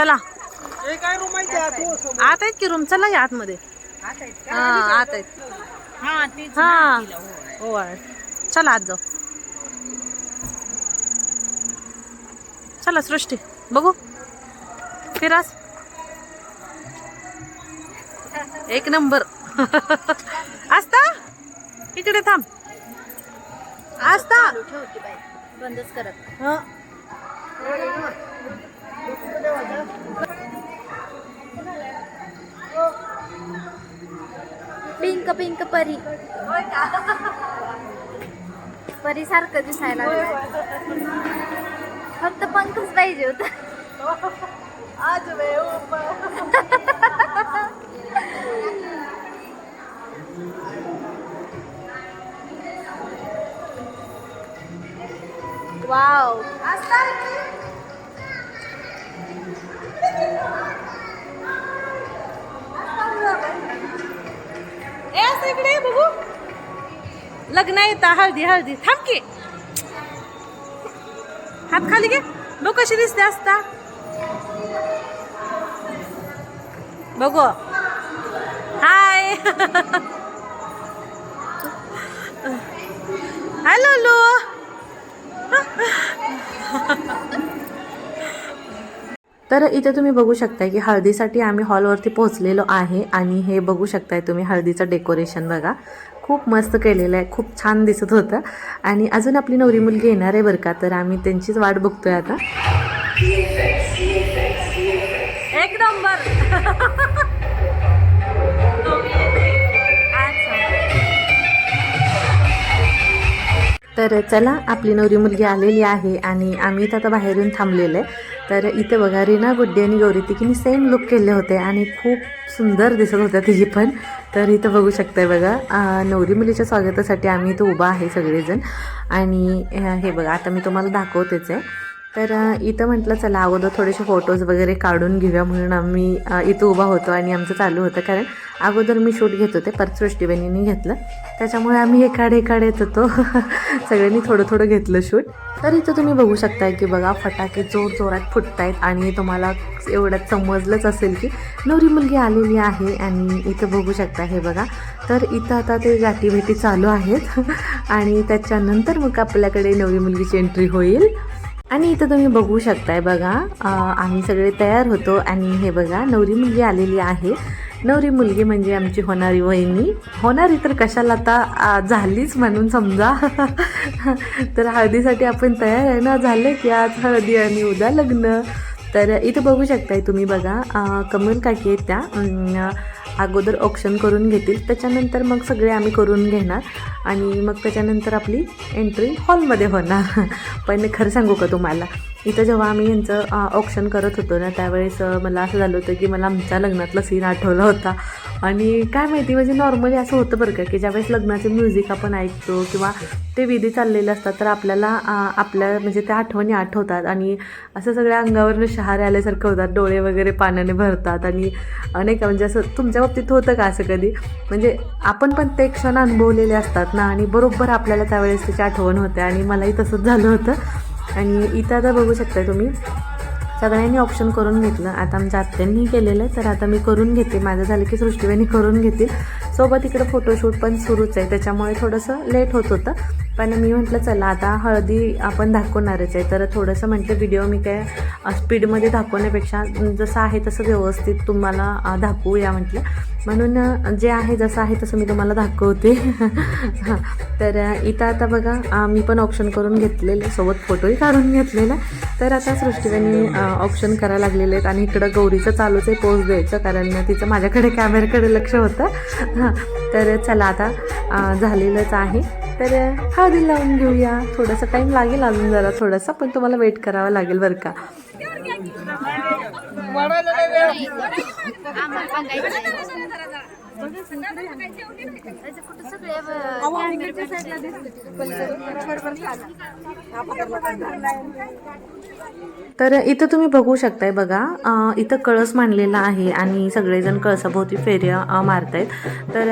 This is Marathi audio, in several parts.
चला. हे. आत आहेत की रूम चला या आतमध्ये. हा आत आहेत. हा हा. हो आहे. चला आत जाऊ. चला सृष्टी. बघू. फिरास. एक नंबर. आस्ता इकडे थांब. बाई. बंदच करत. पिंक पिंक परी. परी सारखं दिसायला. फक्त पंखच पाहिजे होता. वाव. लग्न येतं हळदी हळदी. थांब की. हात खाली घे. बघ कशी दिसते असता बघू. हाय. हॅलो लो तर इथे तुम्ही बघू शकताय की हळदीसाठी आम्ही हॉलवरती पोहोचलेलो आहे आणि हे बघू शकताय तुम्ही हळदीचं डेकोरेशन बघा. खूप मस्त केलेलं आहे खूप छान दिसत होतं. आणि अजून आपली नवरी मुलगी येणार आहे बरं का तर आम्ही त्यांचीच वाट बघतोय आता. एक नंबर! तर चला आपली नवरी मुलगी आलेली आहे आणि आम्ही तर आता बाहेरून थांबलेलं आहे. तर इथे बघा रीना गुड्डे आणि गौरी तिकीने सेम लुक केले होते आणि खूप सुंदर दिसत होत्या तिची पण. तर इथं बघू शकताय बघा नवरी मुलीच्या स्वागतासाठी आम्ही इथं उभा आहे सगळेजण. आणि हे बघा आता मी तुम्हाला दाखवतेच आहे. तर इथं म्हटलं चला अगोदर थोडेसे फोटोज वगैरे काढून घेऊया म्हणून आम्ही इथं उभा होतो आणि आमचं चालू होतं. कारण अगोदर मी शूट घेत होते परत सृष्टीबहिणीने घेतलं. त्याच्यामुळे आम्ही एकाड एकाड येत होतो. सगळ्यांनी थोडं थोडं घेतलं शूट तर इथं तुम्ही बघू शकताय की बघा फटाके जोर जोरात फुटतायत आणि तुम्हाला एवढ्यात समजलंच असेल की नवरी मुलगी आलेली आहे आणि इथं बघू शकता हे बघा. तर इथं आता ते गाठीभेटी चालू आहेत. आणि त्याच्यानंतर मग आपल्याकडे नवरी मुलगीची एंट्री होईल. आणि इथं तुम्ही बघू शकताय बघा आम्ही सगळे तयार होतो आणि हे बघा नवरी मुलगी आलेली आहे. नवरी मुलगी म्हणजे आमची होणारी वहिनी. होणारी तर कशाला आता झालीच म्हणून समजा. तर हळदीसाठी आपण तयार आहे ना? झालं की आज हळदी आणि उद्या लग्न? तर इथं बघू शकताय तुम्ही बघा कमल काकी आहेत त्या. अगोदर ऑप्शन करून घेतील. त्याच्यानंतर मग सगळे आम्ही करून घेणार. आणि मग त्याच्यानंतर आपली एंट्री हॉलमध्ये होणार. पण खरं सांगू का तुम्हाला? इथं जेव्हा आम्ही यांचं ऑप्शन करत होतो ना त्यावेळेस मला असं झालं होतं की मला आमच्या लग्नातला सीन आठवला होता. आणि काय माहिती म्हणजे नॉर्मली असं होतं बरं का की ज्यावेळेस लग्नाचे म्युझिक आपण ऐकतो किंवा ते विधी चाललेले असतात तर आपल्याला आपल्या म्हणजे त्या आठवणी आठवतात. आणि असं सगळ्या अंगावरनं शहारे आल्यासारखं होतात डोळे वगैरे पाण्याने भरतात. आणि अनेक म्हणजे असं तुमच्या बाबतीत होतं का असं कधी? म्हणजे आपण पण ते क्षण अनुभवलेले असतात ना आणि बरोबर आपल्याला त्यावेळेस त्याची आठवण होते. आणि मलाही तसंच झालं होतं. आणि इथं आता बघू शकता तुम्ही. सगळ्यांनी ऑप्शन करून घेतलं. आता आमच्या आत्यांनी केलेलं आहे तर आता मी करून घेते. माझं झालं की सृष्टीबाईंनी करून घेतील. सोबत इकडं फोटोशूट पण सुरूच आहे. त्याच्यामुळे थोडंसं लेट होत होतं. पण मी म्हटलं चला आता हळदी आपण दाखवणारच आहे. तर थोडंसं म्हटलं व्हिडिओ मी काय स्पीडमध्ये दाखवण्यापेक्षा जसं आहे तसं व्यवस्थित तुम्हाला दाखवूया म्हटलं. म्हणून जे आहे जसं आहे तसं मी तुम्हाला दाखवते. हां तर इथं आता बघा मी पण ऑप्शन करून घेतलेले सोबत फोटोही काढून घेतलेला तर आता सृष्टीबाईंनी ऑप्शन करायला लागलेले आहेत आणि इकडं गौरीचं चालूच आहे पोज द्यायचं कारण तिचं माझ्याकडे कॅमेऱ्याकडे लक्ष होतं. हां तर चला आता झालेलंच आहे. तर हळदी लावून घेऊया. थोडासा टाईम लागेल अजून जरा थोडासा पण तुम्हाला वेट करावा लागेल बरं का. तर इथं तुम्ही बघू शकताय बघा इथं कळस मांडलेला आहे आणि सगळेजण कळसाभोवती फेऱ्या मारतायत. तर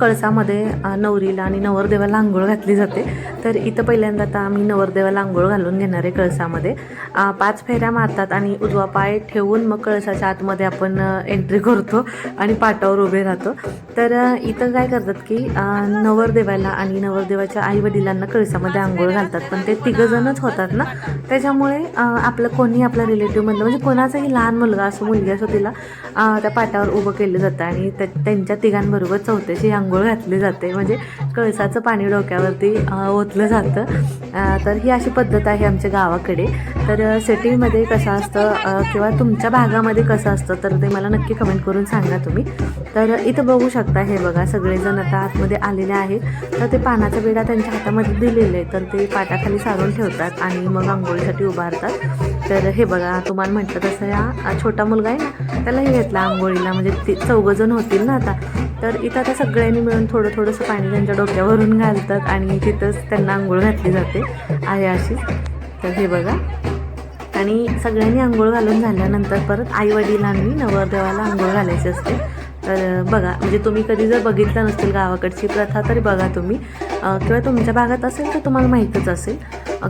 कळसामध्ये नवरीला आणि नवरदेवाला आंघोळ घातली जाते. तर इथं पहिल्यांदा आता आम्ही नवरदेवाला आंघोळ घालून घेणार आहे कळसामध्ये. पाच फेऱ्या मारतात आणि उजवा पाय ठेवून मग कळसाच्या आतमध्ये आपण एंट्री करतो आणि पाटावर उभे राहतो. तर इथं काय करतात की नवरदेवाला आणि नवरदेवाच्या आई वडिलांना कळसामध्ये आंघोळ घालतात. पण ते तिघंजणच होतात ना? त्याच्यामुळे आपलं कोणी आपल्या रिलेटिव्हमधलं म्हणजे कोणाचाही लहान मुलगा असो मुलगी असो तिला त्या पाटावर उभं केलं जातं आणि त्या त्यांच्या तिघांबरोबर चौथ्याची आंघोळ घातली जाते. म्हणजे कळसाचं पाणी डोक्यावरती ओतलं जातं. तर ही अशी पद्धत आहे आमच्या गावाकडे. तर सिटीमध्ये कसं असतं किंवा तुमच्या भागामध्ये कसं असतं तर ते मला नक्की कमेंट करून सांगा तुम्ही. तर इथं बघू शकता हे बघा सगळेजण आता आतमध्ये आलेले आहेत. तर ते पानाचा विडा त्यांच्या हातामध्ये दिलेले आहे तर ते पाटाखाली सारून ठेवतात आणि मग आंघोळीसाठी उभारतात. तर हे बघा तुम्हाला म्हटलं तसं या छोटा मुलगा आहे ना त्यालाही घेतला आंघोळीला. म्हणजे ते चौघजण होतील ना आता. तर इथं आता सगळ्यांनी मिळून थोडं थोडंसं पाणी त्यांच्या डोक्यावरून घालतात आणि तिथंच त्यांना आंघोळ घातली जाते. आहे अशी तर हे बघा. आणि सगळ्यांनी आंघोळ घालून झाल्यानंतर परत आईवडिलांनी नवरदेवाला आंघोळ घालायची असते. तर बघा म्हणजे तुम्ही कधी जर बघितलं नसतील गावाकडची प्रथा तरी बघा तुम्ही. किंवा तुमच्या भागात असेल तर तुम्हाला माहीतच असेल.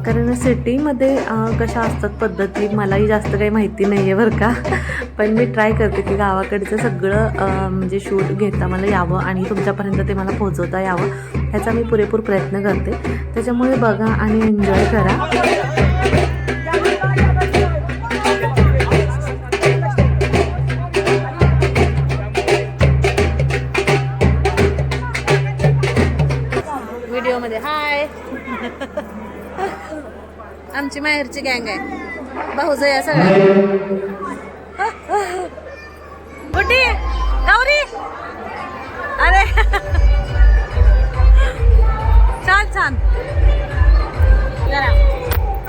कारण सिटीमध्ये कशा असतात पद्धती मलाही जास्त काही माहिती नाही आहे बरं का. पण मी ट्राय करते की गावाकडचं सगळं म्हणजे शूट घेता मला यावं आणि तुमच्यापर्यंत ते मला पोहोचवता यावं ह्याचा मी पुरेपूर प्रयत्न करते. त्याच्यामुळे बघा आणि एन्जॉय करा. आमची माहेरची गँग आहे. भाऊज या सगळ्या. कुठे गौरी. अरे. छान छान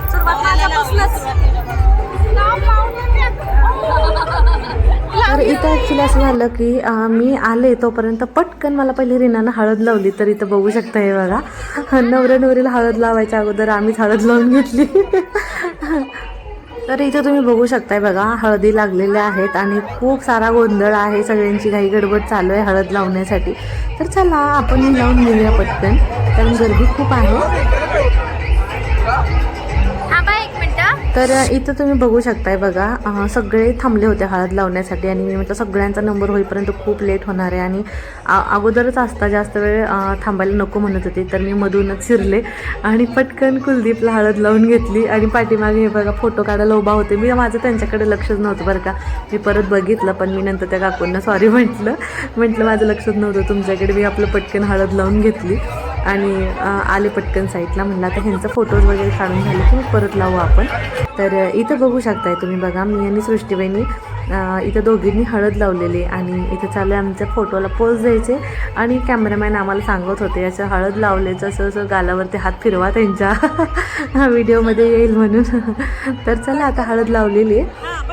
सुरुवात माझ्यापासूनच तर ॲक्च्युली असं झालं की मी आले तोपर्यंत पटकन मला पहिली रिनानं हळद लावली तर इथं बघू शकता हे बघा. नवऱ्या नवरीला हळद लावायच्या अगोदर आम्हीच हळद लावून घेतली. तर इथं तुम्ही बघू शकताय बघा हळदी लागलेल्या आहेत आणि खूप सारा गोंधळ आहे सगळ्यांची घाई गडबड चालू आहे हळद लावण्यासाठी. तर चला आपण लावून घेऊया पटकन कारण गर्दी खूप आहे. तर इथं तुम्ही बघू शकताय बघा सगळे थांबले होते हळद लावण्यासाठी आणि मी म्हटलं सगळ्यांचा नंबर होईपर्यंत खूप लेट होणार आहे आणि अगोदरच असता जास्त वेळ थांबायला नको म्हणत होते तर मी मधूनच शिरले आणि पटकन कुलदीपला हळद लावून घेतली आणि पाठीमागे हे बघा फोटो काढायला उभा होते. मी माझं त्यांच्याकडे लक्षच नव्हतं बरं का. मी परत बघितलं पण मी नंतर त्या काकूंना सॉरी म्हटलं. म्हटलं माझं लक्षच नव्हतं तुमच्याकडे. मी आपलं पटकन हळद लावून घेतली. आणि आले पटकन साईडला म्हणलं आता ह्यांचं फोटोज वगैरे काढून झाले की मग परत लावू आपण. तर इथं बघू शकताय तुम्ही बघा. मी आणि सृष्टीबाईंनी इथं दोघींनी हळद लावलेली आणि इथं चालू आहे आमच्या फोटोला पोज द्यायचे. आणि कॅमेरामॅन आम्हाला सांगत होते याचं हळद लावले जसं जसं गालावरती हात फिरवा त्यांच्या. व्हिडिओमध्ये येईल म्हणून. तर चला आता हळद लावलेली आहे.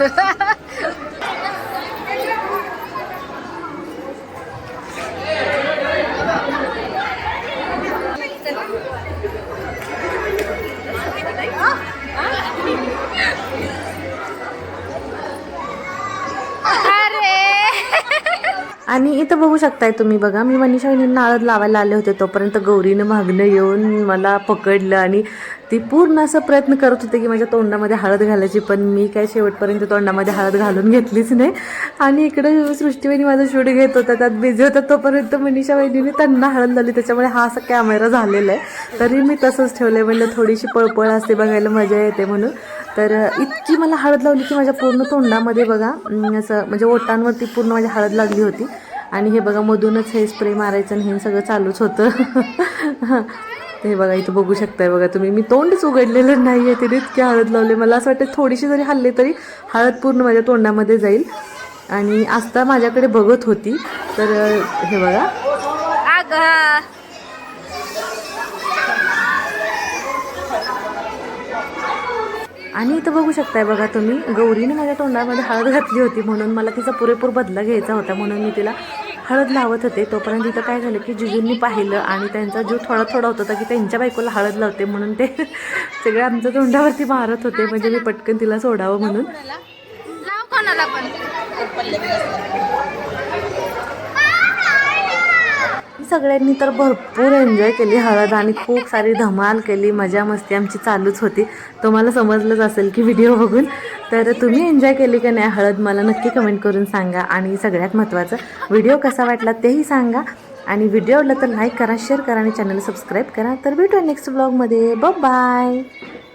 Ha ha ha! आणि इथं बघू शकताय तुम्ही बघा मी मनीषा वहिनींना हळद लावायला आले होते तोपर्यंत गौरीनं मागणं येऊन मला पकडलं आणि ती पूर्ण असं प्रयत्न करत होते की माझ्या तोंडामध्ये हळद घालायची पण मी काय शेवटपर्यंत तोंडामध्ये हळद घालून घेतलीच नाही. आणि इकडं सृष्टीवहिनी माझा शूट घेत होता त्यात बिझी होता तोपर्यंत मनीषा वहिनीने त्यांना हळद लावली त्याच्यामुळे हा असा कॅमेरा झालेला आहे. तरी मी तसंच ठेवलं आहे म्हणलं थोडीशी पळपळ असते बघायला मजा येते म्हणून. तर इतकी मला हळद लावली की माझ्या पूर्ण तोंडामध्ये बघा असं म्हणजे ओटांवरती पूर्ण माझी हळद लागली होती. आणि हे बघा मधूनच हे स्प्रे मारायचं आणि हे सगळं चालूच होतं. हे बघा इथं बघू शकताय बघा तुम्ही. मी तोंडच उघडलेलं नाही आहे तिने इतकी हळद लावले. मला असं वाटतं थोडीशी जरी हल्ले तरी हळद पूर्ण माझ्या तोंडामध्ये जाईल. आणि आस्था माझ्याकडे बघत होती. तर हे बघा. आणि इथं बघू शकताय बघा तुम्ही गौरीने माझ्या तोंडामध्ये हळद घातली होती म्हणून मला तिचा पुरेपूर बदला घ्यायचा होता म्हणून मी तिला हळद लावत होते. तोपर्यंत इथं काय झालं की जिजूंनी पाहिलं आणि त्यांचा जीव थोडा थोडा होत होता की त्यांच्या बायकोला हळद लावते म्हणून ते सगळे आमच्या तोंडावरती मारत होते. म्हणजे मी पटकन तिला सोडावं म्हणून लाव कोणाला पण सगळ्यांनी तर भरपूर एन्जॉय केली हळद आणि खूप सारी धमाल केली मजा मस्ती आमची चालूच होती. तुम्हाला समजलंच असेल की व्हिडिओ बघून. तर तुम्ही एन्जॉय केली का नाही हळद मला नक्की कमेंट करून सांगा. आणि सगळ्यात महत्त्वाचं व्हिडिओ कसा वाटला तेही सांगा. आणि व्हिडिओ आवडला तर लाईक करा शेअर करा आणि चॅनल सबस्क्राईब करा. तर भेटू नेक्स्ट ब्लॉगमध्ये ब बाय